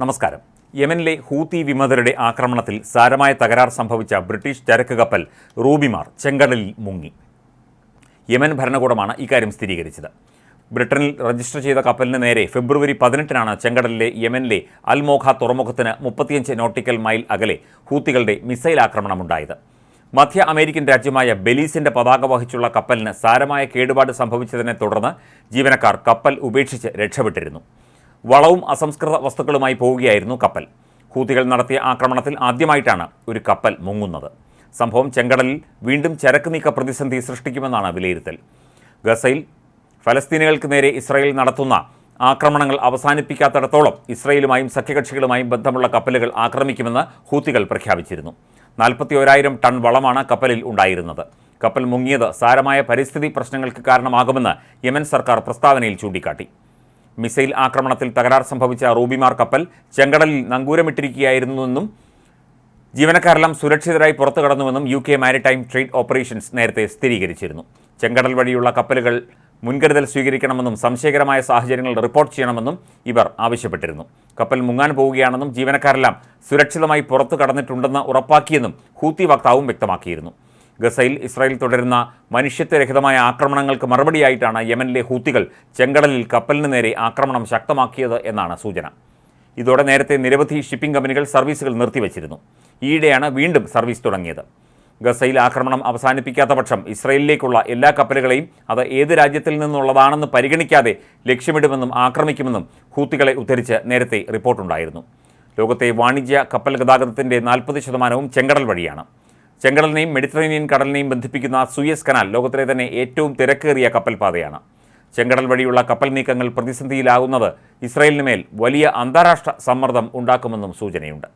നമസ്കാരം. യമനിലെ ഹൂത്തി വിമതരുടെ ആക്രമണത്തിൽ സാരമായ തകരാർ സംഭവിച്ച ബ്രിട്ടീഷ് ചരക്ക് കപ്പൽ റൂബിമാർ ചെങ്കടലിൽ മുങ്ങി. യമൻ ഭരണകൂടമാണ് ഇക്കാര്യം സ്ഥിരീകരിച്ചത്. ബ്രിട്ടനിൽ രജിസ്റ്റർ ചെയ്ത കപ്പലിന് നേരെ ഫെബ്രുവരി പതിനെട്ടിനാണ് ചെങ്കടലിലെ യമനിലെ അൽമോഖ തുറമുഖത്തിന് മുപ്പത്തിയഞ്ച് നോട്ടിക്കൽ മൈൽ അകലെ ഹൂത്തികളുടെ മിസൈൽ ആക്രമണമുണ്ടായത്. മധ്യ അമേരിക്കൻ രാജ്യമായ ബെലീസിന്റെ പതാക വഹിച്ചുള്ള കപ്പലിന് സാരമായ കേടുപാട് സംഭവിച്ചതിനെ തുടർന്ന് ജീവനക്കാർ കപ്പൽ ഉപേക്ഷിച്ച് രക്ഷപ്പെട്ടിരുന്നു. വളവും അസംസ്കൃത വസ്തുക്കളുമായി പോവുകയായിരുന്നു കപ്പൽ. ഹൂതികൾ നടത്തിയ ആക്രമണത്തിൽ ആദ്യമായിട്ടാണ് ഒരു കപ്പൽ മുങ്ങുന്നത്. സംഭവം ചെങ്കടലിൽ വീണ്ടും ചരക്ക് നീക്ക പ്രതിസന്ധി സൃഷ്ടിക്കുമെന്നാണ് വിലയിരുത്തൽ. ഗസയിൽ ഫലസ്തീനുകൾക്ക് നേരെ ഇസ്രായേൽ നടത്തുന്ന ആക്രമണങ്ങൾ അവസാനിപ്പിക്കാത്തിടത്തോളം ഇസ്രയേലുമായും സഖ്യകക്ഷികളുമായും ബന്ധമുള്ള കപ്പലുകൾ ആക്രമിക്കുമെന്ന് ഹൂത്തികൾ പ്രഖ്യാപിച്ചിരുന്നു. നാൽപ്പത്തി ഒരായിരം ടൺ വളമാണ് കപ്പലിൽ ഉണ്ടായിരുന്നത്. കപ്പൽ മുങ്ങിയത് സാരമായ പരിസ്ഥിതി പ്രശ്നങ്ങൾക്ക് കാരണമാകുമെന്ന് യമൻ സർക്കാർ പ്രസ്താവനയിൽ ചൂണ്ടിക്കാട്ടി. മിസൈൽ ആക്രമണത്തിൽ തകരാർ സംഭവിച്ച റൂബിമാർ കപ്പൽ ചെങ്കടലിൽ നങ്കൂരമിട്ടിരിക്കുകയായിരുന്നുവെന്നും ജീവനക്കാരെല്ലാം സുരക്ഷിതരായി പുറത്തു കടന്നുവെന്നും U K maritime trade operations നേരത്തെ സ്ഥിരീകരിച്ചിരുന്നു. ചെങ്കടൽ വഴിയുള്ള കപ്പലുകൾ മുൻകരുതൽ സ്വീകരിക്കണമെന്നും സംശയകരമായ സാഹചര്യങ്ങൾ റിപ്പോർട്ട് ചെയ്യണമെന്നും ഇവർ ആവശ്യപ്പെട്ടിരുന്നു. കപ്പൽ മുങ്ങാൻ പോവുകയാണെന്നും ജീവനക്കാരെല്ലാം സുരക്ഷിതമായി പുറത്തു കടന്നിട്ടുണ്ടെന്ന് ഉറപ്പാക്കിയെന്നും ഹൂത്തി വക്താവും വ്യക്തമാക്കിയിരുന്നു. ഗസയിൽ ഇസ്രായേൽ തുടരുന്ന മനുഷ്യത്വരഹിതമായ ആക്രമണങ്ങൾക്ക് മറുപടിയായിട്ടാണ് യമനിലെ ഹൂത്തികൾ ചെങ്കടലിൽ കപ്പലിന് നേരെ ആക്രമണം ശക്തമാക്കിയത് എന്നാണ് സൂചന. ഇതോടെ നേരത്തെ നിരവധി ഷിപ്പിംഗ് കമ്പനികൾ സർവീസുകൾ നിർത്തിവച്ചിരുന്നു. ഈയിടെയാണ് വീണ്ടും സർവീസ് തുടങ്ങിയത്. ഗസയിൽ ആക്രമണം അവസാനിപ്പിക്കാത്ത പക്ഷം ഇസ്രയേലിലേക്കുള്ള എല്ലാ കപ്പലുകളെയും അത് ഏത് രാജ്യത്തിൽ നിന്നുള്ളതാണെന്ന് പരിഗണിക്കാതെ ലക്ഷ്യമിടുമെന്നും ആക്രമിക്കുമെന്നും ഹൂത്തികളെ ഉദ്ധരിച്ച് നേരത്തെ റിപ്പോർട്ടുണ്ടായിരുന്നു. ലോകത്തെ വാണിജ്യ കപ്പൽ ഗതാഗതത്തിന്റെ നാൽപ്പത് ശതമാനവും ചെങ്കടൽ വഴിയാണ്. ചെങ്കടലിനെയും മെഡിറ്ററേനിയൻ കടലിനെയും ബന്ധിപ്പിക്കുന്ന സുയസ് കനാൽ ലോകത്തിലെ തന്നെ ഏറ്റവും തിരക്കേറിയ കപ്പൽപാതയാണ്. ചെങ്കടൽ വഴിയുള്ള കപ്പൽ നീക്കങ്ങൾ പ്രതിസന്ധിയിലാകുന്നത് ഇസ്രയേലിന് മേൽ വലിയ അന്താരാഷ്ട്ര സമ്മർദ്ദം ഉണ്ടാക്കുമെന്നും സൂചനയുണ്ട്.